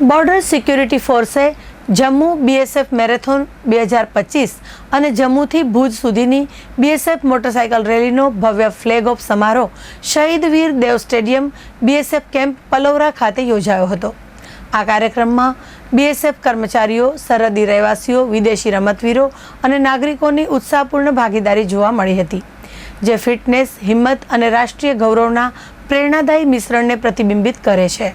Border security ફોર્સે Jammu BSF marathon બે હજાર પચીસ અને જમ્મુથી ભુજ સુધીની બીએસએફ મોટરસાયકલ રેલીનો ભવ્ય ફ્લેગ ઓફ સમારોહ Shaheed Veer Dev stadium BSF camp Palora ખાતે યોજાયો હતો. આ કાર્યક્રમમાં બીએસએફ કર્મચારીઓ, સરહદી રહેવાસીઓ, વિદેશી રમતવીરો અને નાગરિકોની ઉત્સાહપૂર્ણ ભાગીદારી જોવા મળી હતી, જે ફિટનેસ, હિંમત અને રાષ્ટ્રીય ગૌરવના પ્રેરણાદાયી મિશ્રણને પ્રતિબિંબિત કરે છે.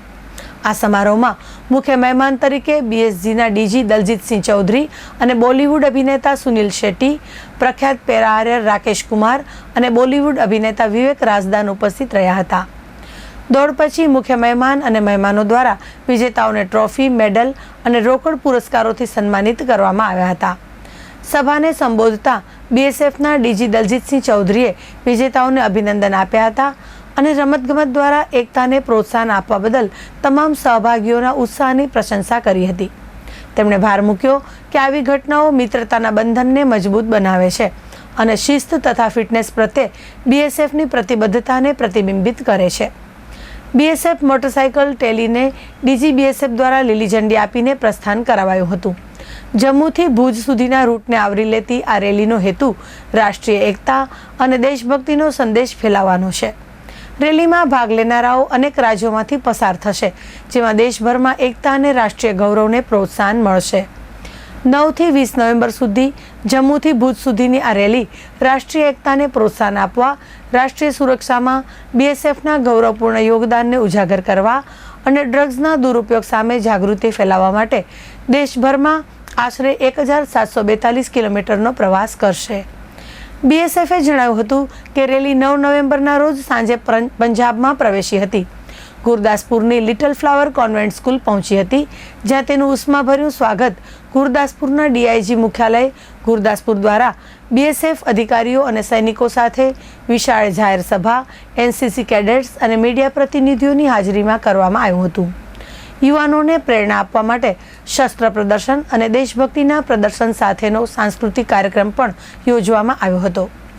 આ સમારોહમાં મુખ્ય મહેમાન તરીકે બીએસજીના ડીજી દલજીતસિંહ ચૌધરી અને બોલિવૂડ અભિનેતા સુનિલ શેટ્ટી, પ્રખ્યાત પેરાહાર્યર રાકેશ કુમાર અને બોલિવૂડ અભિનેતા વિવેક રાજદાન ઉપસ્થિત રહ્યા હતા. દોડ પછી મુખ્ય મહેમાન અને મહેમાનો દ્વારા વિજેતાઓને ટ્રોફી, મેડલ અને રોકડ પુરસ્કારોથી સન્માનિત કરવામાં આવ્યા હતા. સભાને સંબોધતા બીએસએફના ડીજી દલજીતસિંહ ચૌધરીએ વિજેતાઓને અભિનંદન આપ્યા હતા. અને રમતગમત દ્વારા એકતાને પ્રોત્સાહન આપવા બદલ તમામ સહભાગીઓના ઉત્સાહની પ્રશંસા કરી હતી. તેમણે ભાર મૂક્યો કે આવી ઘટનાઓ મિત્રતાના બંધનને મજબૂત બનાવે છે અને શિસ્ત તથા ફિટનેસ પ્રત્યે બીએસએફની પ્રતિબદ્ધતાને પ્રતિબિંબિત કરે છે. બીએસએફ મોટરસાયકલ ટેલીને ડીજી બીએસએફ દ્વારા લીલી ઝંડી આપીને પ્રસ્થાન કરાવાયું હતું. જમ્મુથી ભુજ સુધીના રૂટને આવરી લેતી આ રેલીનો હેતુ રાષ્ટ્રીય એકતા અને દેશભક્તિનો સંદેશ ફેલાવવાનો છે. રેલીમાં ભાગ લેનારાઓ અનેક રાજ્યોમાંથી પસાર થશે, જેમાં દેશભરમાં એકતા અને રાષ્ટ્રીય ગૌરવને પ્રોત્સાહન મળશે. નવથી વીસ નવેમ્બર સુધી, જમ્મુથી ભુજ સુધીની આ રેલી રાષ્ટ્રીય એકતાને પ્રોત્સાહન આપવા, રાષ્ટ્રીય સુરક્ષામાં બીએસએફના ગૌરવપૂર્ણ યોગદાનને ઉજાગર કરવા અને ડ્રગ્સના દુરુપયોગ સામે જાગૃતિ ફેલાવવા માટે દેશભરમાં આશરે એક હજાર સાતસો બેતાલીસ કિલોમીટરનો પ્રવાસ કરશે. બીએસએફે જણાવ્યું હતું કે રેલી નવ નવેમ્બરના રોજ સાંજે પંજાબમાં પ્રવેશી હતી. ગુરદાસપુરની લિટલ ફ્લાવર કોન્વેન્ટ સ્કૂલ પહોંચી હતી, જ્યાં તેનું ઉષ્માભર્યું સ્વાગત ગુરદાસપુરના ડીઆઈજી મુખ્યાલય, ગુરદાસપુર દ્વારા બીએસએફ અધિકારીઓ અને સૈનિકો સાથે વિશાળ જાહેર સભા એનસીસી કેડેટ્સ અને મીડિયા પ્રતિનિધિઓની હાજરીમાં કરવામાં આવ્યું હતું. યુવાનોને પ્રેરણા આપવા માટે શસ્ત્ર પ્રદર્શન અને દેશભક્તિના પ્રદર્શન સાથેનો સાંસ્કૃતિક કાર્યક્રમ પણ યોજવામાં આવ્યો હતો.